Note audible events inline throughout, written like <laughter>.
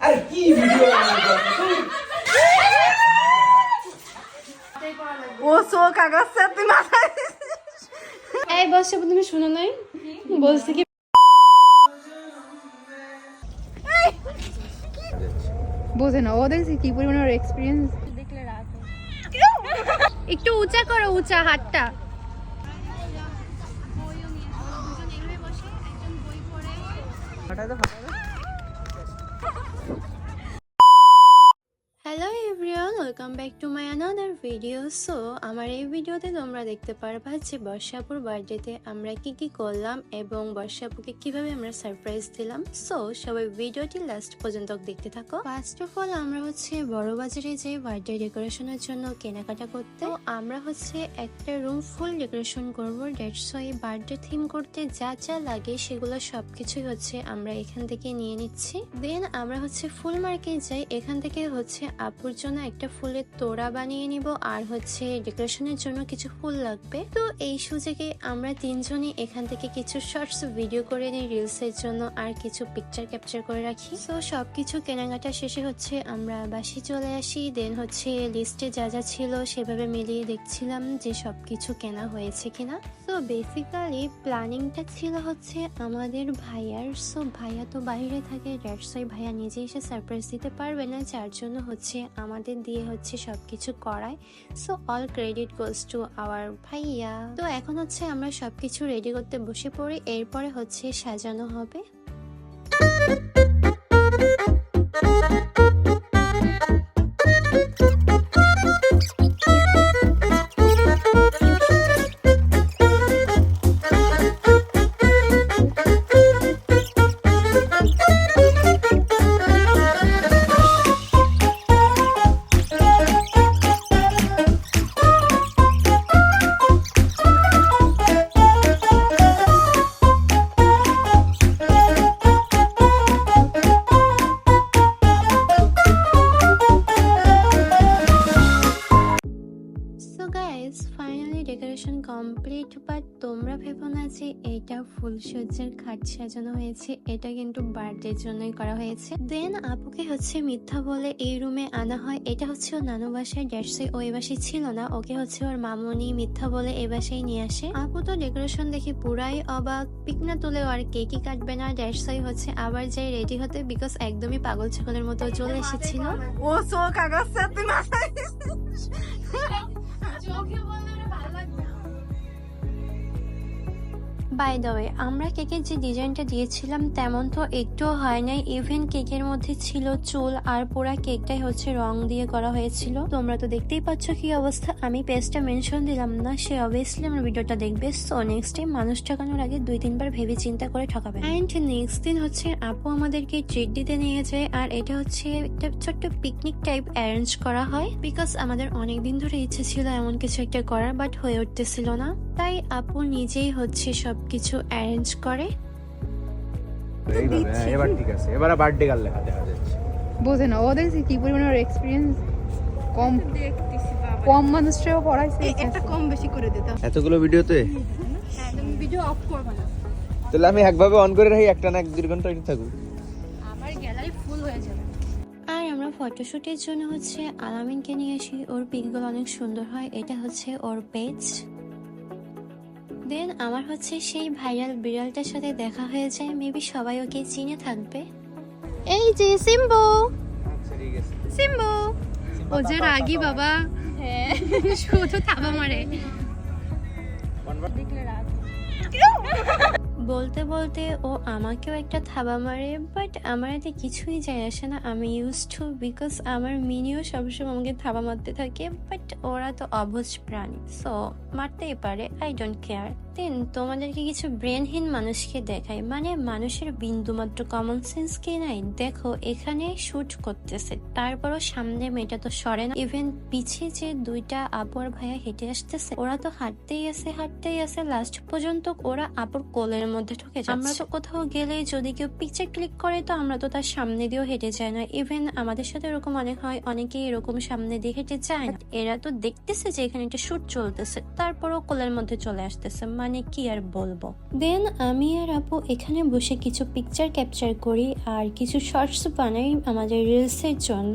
আরে কি ভিডিও ও তুই মাথায় এই বসে তুমি শোনো নাই? বলছি কি বোঝে না ও দেখছি কি পরিমাণে ওর এক্সপিরিয়েন্স একটু উঁচা করো উঁচা হাতটা। Welcome back to my another video so আমার এই ভিডিওতে তোমরা দেখতে পারবা যে বর্ষাপুর বার্থডেতে আমরা কি কি করলাম এবং বর্ষাপুকে কীভাবে আমরা সারপ্রাইজ দিলাম। সো সবাই ভিডিওটি লাস্ট পর্যন্ত দেখতে থাকো। ফার্স্ট অফ অল আমরা হচ্ছে বড় বাজারে যে বার্থডে ডেকোরেশনের জন্য কেনাকাটা করতে আমরা হচ্ছে একটা রুম ফুল ডেকোরেশন করব। ডেটস এই বার্থডে থিম করতে যা যা লাগে সেগুলো সবকিছুই হচ্ছে আমরা এখান থেকে নিয়ে নিচ্ছি। দেন আমরা হচ্ছে ফুল মার্কেট যাই, এখান থেকে হচ্ছে আপুর জন্য একটা ফুলের তোড়া বানিয়ে নিব আর হচ্ছে ডেকোরেশনের জন্য কিছু ফুল লাগবে। তো এই সুযোগে আমরা তিনজনই এখান থেকে কিছু শর্টস ভিডিও করে নিই রিলসের জন্য আর কিছু পিকচার ক্যাপচার করে রাখি। তো সবকিছু কেনাকাটা শেষে হচ্ছে আমরা বাসি চলে আসি। দেন হচ্ছে লিস্টে যা যা ছিল সেভাবে মিলিয়ে দেখছিলাম যে সবকিছু কেনা হয়েছে কিনা। তো বেসিক্যালি প্ল্যানিংটা ছিল হচ্ছে আমাদের ভাইয়ার। সো ভাইয়া তো বাইরে থাকে দ্যাটস ওয়াই ভাইয়া নিজে এসে সারপ্রাইজ দিতে পারবে না। যার জন্য হচ্ছে আমাদের দিয়ে হচ্ছে সব কিছু করায়। So all credit goes to our ভাইয়া। তো এখন হচ্ছে আমরা সব কিছু রেডি করতে বসে পড়ি। এরপরে হচ্ছে সাজানো হবে। ডেকোরেশন কমপ্লিট বাট তোমরা ভেবো না যে এটা ফুলসজ্জার খাট সাজানো হয়েছে এটা কিন্তু বার্থডের জন্যই করা হয়েছে। দেন আপুকে হচ্ছে মিথ্যা বলে এই রুমে আনা হয়। এটা হচ্ছে ওর নানু বাসায় ড্যাটসে ওই বাসায় ছিল না। ওকে হচ্ছে ওর মামনি মিথ্যা বলে এই বাসায় নিয়ে আসে। আপু তো ডেকোরেশন দেখে পুরাই অবাক। পিক না তুলে আর কেকই কাটবে না ড্যাটসই হচ্ছে আবার যাই রেডি হতে বিকজ একদমই পাগল ছাগলের মতো চলে এসেছিল। ও সো কাগজ <laughs> 저기 하늘을 말랐다. বাই দ্য ওয়ে আমরা কেকের যে ডিজাইনটা দিয়েছিলাম তেমন তো একটুও হয় নাই। ইভেন কেকের মধ্যে ছিল চুল আর পুরা কেকটাই হচ্ছে রং দিয়ে করা হয়েছিল। তোমরা তো দেখতেই পাচ্ছ কি অবস্থা। আমি পেজটা মেনশন দিলাম না, সে অবভিয়াসলি আমার ভিডিওটা দেখবে। সো নেক্সট টাইম মানুষ ঠকানোর আগে দুই, তিনবার ভেবে চিন্তা করে ঠকাবে। অ্যান্ড নেক্সট দিন হচ্ছে আপু আমাদেরকে ট্রিট দিতে নিয়ে যায়, আর এটা হচ্ছে একটা ছোট্ট পিকনিক টাইপ অ্যারেঞ্জ করা হয়। বিকজ আমাদের অনেক দিন ধরে ইচ্ছে ছিল এমন কিছু একটা করার বাট হয়ে উঠতেছিল না। তাই আপু নিজেই হচ্ছে সবকিছু অ্যারেঞ্জ করে। হ্যাঁ, এবার ঠিক আছে এবার বার্থডে গাল লেখা দেখা যাচ্ছে বোঝে না ও দেখছি কি পরিমাণে ওর এক্সপিরিয়েন্স কম কম মানুষটাও পড়াইছে একটা কম বেশি করে দিতাম এতগুলো ভিডিওতে হ্যাঁ তুমি ভিডিও অফ করবে না। তাহলে আমি একভাবে অন করে রাখি একটা না এক দেড় ঘণ্টা এটা থাকুক। আমার গ্যালারি ফুল হয়ে যাবে। আর আমরা ফটোশুটের জন্য হচ্ছে আলামিনকে নিয়ে আসি। ওর পিকগুলো অনেক সুন্দর হয়। এটা হচ্ছে ওর পেজ দেন আমার হচ্ছে সেই ভাইরাল বিড়ালটার সাথে দেখা হয়ে যায়। মেবি সবাই ওকে চিনে থাকবে। এই যে সিম্বু। সিম্বু। ও যে রাগি বাবা। হ্যাঁ। শুধু থাবা মারে। বলতে বলতে ও আমাকেও একটা থাবা মারে বাট আমার এতে কিছুই যায় আসে না। আমি ইউজ টু বিকজ আমার মিনিও সবসময় আমাকে থাবা মারতে থাকে বাট ওরা তো অবুঝ প্রাণী সো মারতেই পারে আই ডোন্ট কেয়ার দেন তোমাদেরকে কিছু ব্রেনহীন মানুষকে দেখাই। মানে মানুষের বিন্দুমাত্র কমন সেন্স কি নাই। দেখো, এখানে শুট করতেছে। তারপরও সামনে মেয়েটা তো সরে না। ইভেন পিছে যে দুইটা আপুর ভাইয়া হেঁটে আসতেছে, ওরা তো হাঁটতেই আছে হাঁটতেই আছে। লাস্ট পর্যন্ত ওরা আপুর কোলের মধ্যে ঢুকে যায় আমরা তো কোথাও গেলে যদি কেউ পিকচার ক্লিক করে, তো আমরা তো তার সামনে দিয়েও হেঁটে যাই না। ইভেন আমাদের সাথে এরকম অনেক হয়, অনেকেই এরকম সামনে দিয়ে হেঁটে যায় এরা তো দেখতেছে যে এখানে একটা শুট চলতেছে, তারপরও কোলের মধ্যে চলে আসতেছে। মানে কি আর বলব? দেন আমি আর আপু এখানে বসে কিছু পিকচার ক্যাপচার করি আর কিছু শর্টস বানাই আমাদের রিলসের জন্য।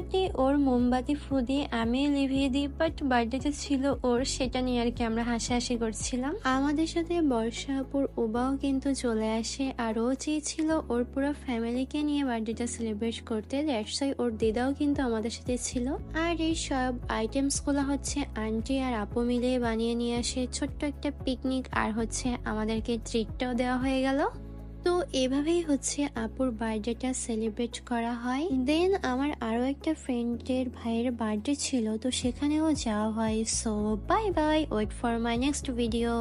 আনফর্চুনেটলি ওর মোমবাতি ফু দিয়ে আমি লিভিয়ে দিই বাট বার্থডেতে ছিল ওর সেটা নিয়ে আর কি আমরা হাসাহাসি করছিলাম। আমাদের সাথে বর্ষা আপুর ওবাও কিন্তু চলে আসে আর ও চেয়েছিল ওর পুরো ফ্যামিলিকে নিয়ে বার্থডেটা সেলিব্রেট করতে দ্যাটস ওর দিদাও কিন্তু আমাদের সাথে ছিল। আর এই সব আইটেমসগুলো হচ্ছে আন্টি আর আপু মিলে বানিয়ে নিয়ে আসে। ছোট্ট একটা পিকনিক আর হচ্ছে আমাদেরকে ট্রিটটাও দেওয়া হয়ে গেল। তো এভাবেই হচ্ছে আপুর বার্থডেটা সেলিব্রেট করা হয়। দেন আমার আরও একটা ফ্রেন্ডের ভাইয়ের বার্থডে ছিল, তো সেখানেও যাওয়া হয়। So bye bye wait for my next video